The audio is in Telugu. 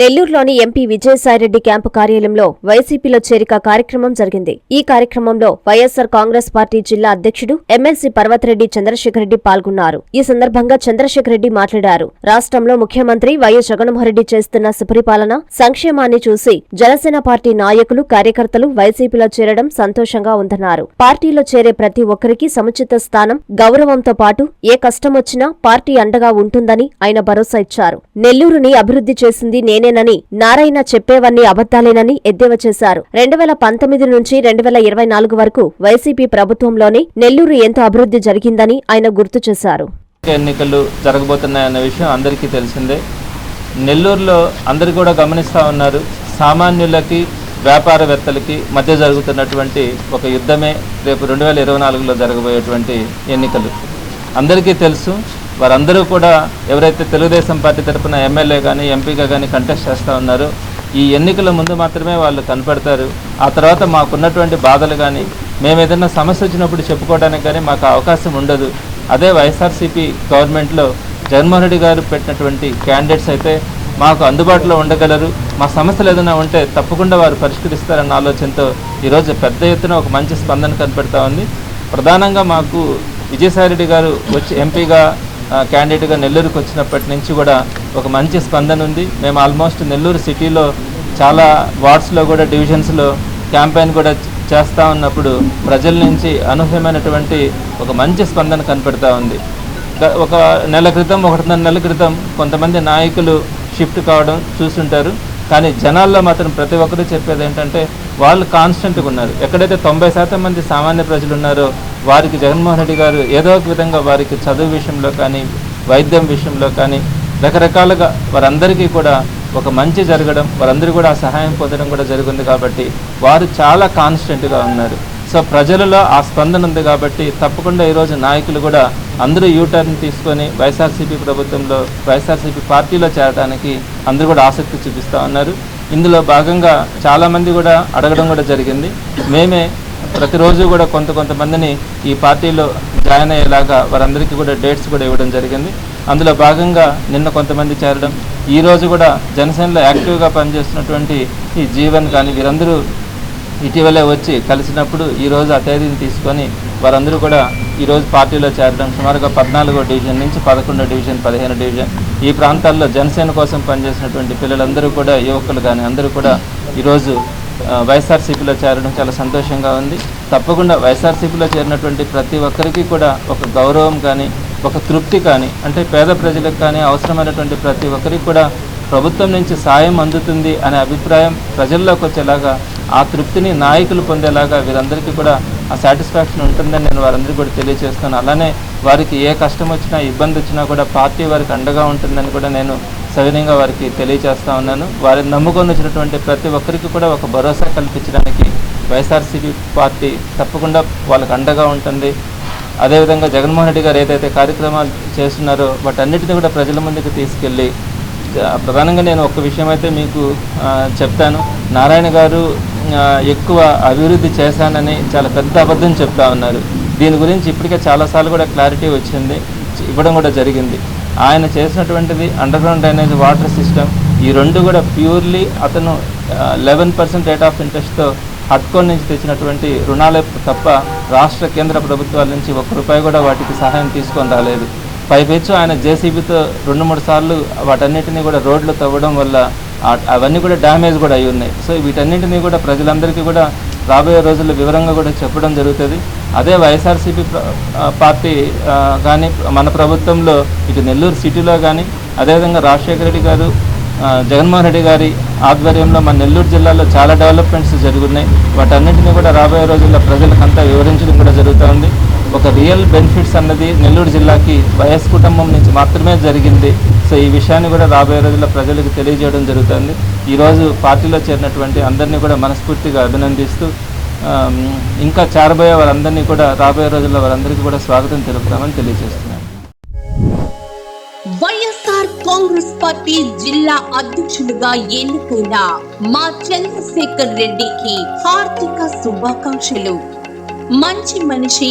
నెల్లూరులోని ఎంపీ విజయసాయిరెడ్డి క్యాంపు కార్యాలయంలో వైసీపీలో చేరిక కార్యక్రమం జరిగింది. ఈ కార్యక్రమంలో వైఎస్సార్ కాంగ్రెస్ పార్టీ జిల్లా అధ్యక్షుడు ఎమ్మెల్సీ పర్వతరెడ్డి చంద్రశేఖరరెడ్డి పాల్గొన్నారు. ఈ సందర్భంగా చంద్రశేఖరరెడ్డి మాట్లాడారు. రాష్ట్రంలో ముఖ్యమంత్రి వైఎస్ జగన్మోహన్రెడ్డి చేస్తున్న సుపరిపాలన సంక్షేమాన్ని చూసి జనసేన పార్టీ నాయకులు కార్యకర్తలు వైసీపీలో చేరడం సంతోషంగా ఉందన్నారు. పార్టీలో చేరే ప్రతి ఒక్కరికి సముచిత స్థానం గౌరవంతో పాటు ఏ కష్టమొచ్చినా పార్టీ అండగా ఉంటుందని ఆయన భరోసా ఇచ్చారు. నెల్లూరుని అభివృద్ధి చేసింది నేనే నేనేనని నారాయణ చెప్పేవన్నీ అబద్దాలేనని ఎద్దేవా చేశారు. రెండు వేల పంతొమ్మిది నుంచి రెండు వేల ఇరవై నాలుగు వరకు వైసీపీ ప్రభుత్వంలోనే నెల్లూరు ఎంతో అభివృద్ధి జరిగిందని ఆయన గుర్తు చేశారు. ఎన్నికలు జరగబోతున్నాయన్న విషయం అందరికీ తెలిసిందే. నెల్లూరులో అందరు కూడా గమనిస్తూ ఉన్నారు సామాన్యులకి వ్యాపారవేత్తలకి మధ్య జరుగుతున్నటువంటి ఒక యుద్ధమే రేపు రెండు వేల ఇరవై నాలుగులో జరగబోయేటువంటి ఎన్నికలు. అందరికీ తెలుసు వారందరూ కూడా ఎవరైతే తెలుగుదేశం పార్టీ తరఫున ఎమ్మెల్యే కానీ ఎంపీగా కానీ కంటెస్ట్ చేస్తూ ఉన్నారో ఈ ఎన్నికల ముందు మాత్రమే వాళ్ళు కనపడతారు. ఆ తర్వాత మాకున్నటువంటి బాధలు కానీ మేము ఏదైనా సమస్య వచ్చినప్పుడు చెప్పుకోవడానికి కానీ మాకు అవకాశం ఉండదు. అదే వైఎస్ఆర్సీపీ గవర్నమెంట్లో జగన్మోహన్ రెడ్డి గారు పెట్టినటువంటి క్యాండిడేట్స్ అయితే మాకు అందుబాటులో ఉండగలరు. మా సమస్యలు ఏదైనా ఉంటే తప్పకుండా వారు పరిష్కరిస్తారన్న ఆలోచనతో ఈరోజు పెద్ద ఎత్తున ఒక మంచి స్పందన కనపడతా ఉంది. ప్రధానంగా మాకు విజయసాయిరెడ్డి గారు వచ్చి ఎంపీగా క్యాండిడేట్గా నెల్లూరుకు వచ్చినప్పటి నుంచి కూడా ఒక మంచి స్పందన ఉంది. మేము ఆల్మోస్ట్ నెల్లూరు సిటీలో చాలా వార్డ్స్లో కూడా డివిజన్స్లో క్యాంపెయిన్ కూడా చేస్తూ ఉన్నప్పుడు ప్రజల నుంచి అనూహ్యమైనటువంటి ఒక మంచి స్పందన కనపడతా ఉంది. ఒక నెల క్రితం ఒకటిన్నర నెలల క్రితం కొంతమంది నాయకులు షిఫ్ట్ కావడం చూస్తుంటారు. కానీ జనాల్లో మాత్రం ప్రతి ఒక్కరూ చెప్పేది ఏంటంటే వాళ్ళు కాన్స్టెంట్గా ఉన్నారు. ఎక్కడైతే తొంభై శాతం మంది సామాన్య ప్రజలు ఉన్నారో వారికి జగన్మోహన్ రెడ్డి గారు ఏదో ఒక విధంగా వారికి చదువు విషయంలో కానీ వైద్యం విషయంలో కానీ రకరకాలుగా వారందరికీ కూడా ఒక మంచి జరగడం వారందరూ కూడా ఆ సహాయం పొందడం కూడా జరిగింది కాబట్టి వారు చాలా కాన్స్టెంట్గా ఉన్నారు. సో ప్రజలలో ఆ స్పందన ఉంది కాబట్టి తప్పకుండా ఈరోజు నాయకులు కూడా అందరూ యూటర్న్ తీసుకొని వైఎస్ఆర్సీపీ ప్రభుత్వంలో వైఎస్ఆర్సీపీ పార్టీలో చేరడానికి అందరూ కూడా ఆసక్తి చూపిస్తూ ఉన్నారు. ఇందులో భాగంగా చాలామంది కూడా అడగడం కూడా జరిగింది. మేమే ప్రతిరోజు కూడా కొంత కొంతమందిని ఈ పార్టీలో జాయిన్ అయ్యేలాగా వారందరికీ కూడా డేట్స్ కూడా ఇవ్వడం జరిగింది. అందులో భాగంగా నిన్న కొంతమంది చేరడం ఈ రోజు కూడా జనసేనలో యాక్టివ్గా పనిచేస్తున్నటువంటి ఈ జీవన్ కానీ వీరందరూ ఇటీవలే వచ్చి కలిసినప్పుడు ఈరోజు ఆ తేదీని తీసుకొని వారందరూ కూడా ఈరోజు పార్టీలో చేరడం సుమారుగా పద్నాలుగో డివిజన్ నుంచి పదకొండో డివిజన్ పదిహేను డివిజన్ ఈ ప్రాంతాల్లో జనసేన కోసం పనిచేసినటువంటి పిల్లలందరూ కూడా యువకులు కానీ అందరూ కూడా ఈరోజు వైఎస్ఆర్సీపీలో చేరడం చాలా సంతోషంగా ఉంది. తప్పకుండా వైఎస్ఆర్సీపీలో చేరినటువంటి ప్రతి ఒక్కరికి కూడా ఒక గౌరవం కానీ ఒక తృప్తి కానీ అంటే పేద ప్రజలకు కానీ అవసరమైనటువంటి ప్రతి ఒక్కరికి కూడా ప్రభుత్వం నుంచి సాయం అందుతుంది అనే అభిప్రాయం ప్రజల్లోకి వచ్చేలాగా ఆ తృప్తిని నాయకులు పొందేలాగా వీరందరికీ కూడా ఆ సాటిస్ఫాక్షన్ ఉంటుందని నేను వారందరికీ కూడా తెలియజేస్తాను అలానే వారికి ఏ కష్టం వచ్చినా ఇబ్బంది వచ్చినా కూడా పార్టీ వారికి అండగా ఉంటుందని కూడా నేను సవినయంగా వారికి తెలియజేస్తూ ఉన్నాను. వారిని నమ్ముకొని వచ్చినటువంటి ప్రతి ఒక్కరికి కూడా ఒక భరోసా కల్పించడానికి వైఎస్ఆర్సీపీ పార్టీ తప్పకుండా వాళ్ళకు అండగా ఉంటుంది. అదేవిధంగా జగన్మోహన్ రెడ్డి గారు ఏదైతే కార్యక్రమాలు చేస్తున్నారో వాటన్నిటిని కూడా ప్రజల ముందుకు తీసుకెళ్ళి ప్రధానంగా నేను ఒక విషయం అయితే మీకు చెప్తాను. నారాయణ గారు ఎక్కువ అభివృద్ధి చేశానని చాలా పెద్ద అబద్ధం చెప్తా ఉన్నారు. దీని గురించి ఇప్పటికే చాలాసార్లు కూడా క్లారిటీ వచ్చింది. ఇవ్వడం కూడా జరిగింది. ఆయన చేసినటువంటిది అండర్గ్రౌండ్ డ్రైనేజ్ వాటర్ సిస్టమ్. ఈ రెండు కూడా ప్యూర్లీ అతను లెవెన్ పర్సెంట్ రేట్ ఆఫ్ ఇంట్రెస్ట్తో హట్కోన్ నుంచి తెచ్చినటువంటి రుణాలే తప్ప రాష్ట్ర కేంద్ర ప్రభుత్వాల నుంచి ఒక్క రూపాయి కూడా వాటికి సహాయం తీసుకొని రాలేదు. పైపెచ్చు ఆయన జేసీబీతో రెండు మూడు సార్లు వాటన్నిటిని కూడా రోడ్లు తవ్వడం వల్ల అవన్నీ కూడా డ్యామేజ్ కూడా అయి ఉన్నాయి సో వీటన్నింటినీ కూడా ప్రజలందరికీ కూడా రాబోయే రోజుల్లో వివరంగా కూడా చెప్పడం జరుగుతుంది. అదే వైఎస్ఆర్సీపీ పార్టీ కానీ మన ప్రభుత్వంలో ఇటు నెల్లూరు సిటీలో కానీ అదేవిధంగా రాజశేఖర రెడ్డి గారు జగన్మోహన్ రెడ్డి గారి ఆధ్వర్యంలో మన నెల్లూరు జిల్లాలో చాలా డెవలప్మెంట్స్ జరుగున్నాయి. వాటన్నింటినీ కూడా రాబోయే రోజుల్లో ప్రజలకంతా వివరించడం కూడా జరుగుతుంది. ఒక రియల్ బెనిఫిట్స్ అన్నది నెల్లూరు జిల్లాకి వైఎస్ కుటుంబం నుంచి మాత్రమే జరిగింది. సో ఈ విషయాన్ని కూడా రాబోయే రోజుల్లో ప్రజలకు తెలియజేయడం జరుగుతుంది. ఈరోజు పార్టీలో చేరినటువంటి అందరినీ కూడా మనస్ఫూర్తిగా అభినందిస్తూ ఇంకా చేరబోయే వారందరినీ కూడా రాబోయే రోజుల్లో వారందరికీ కూడా స్వాగతం తెలుపుతామని తెలియజేస్తున్నాను. వైఎస్ఆర్ కాంగ్రెస్ పార్టీ జిల్లా అధ్యక్షుడిగా ఎన్నుకున్న మా చంద్రశేఖర్ రెడ్డికి హార్దిక శుభాకాంక్షలు. మంచి మనిషి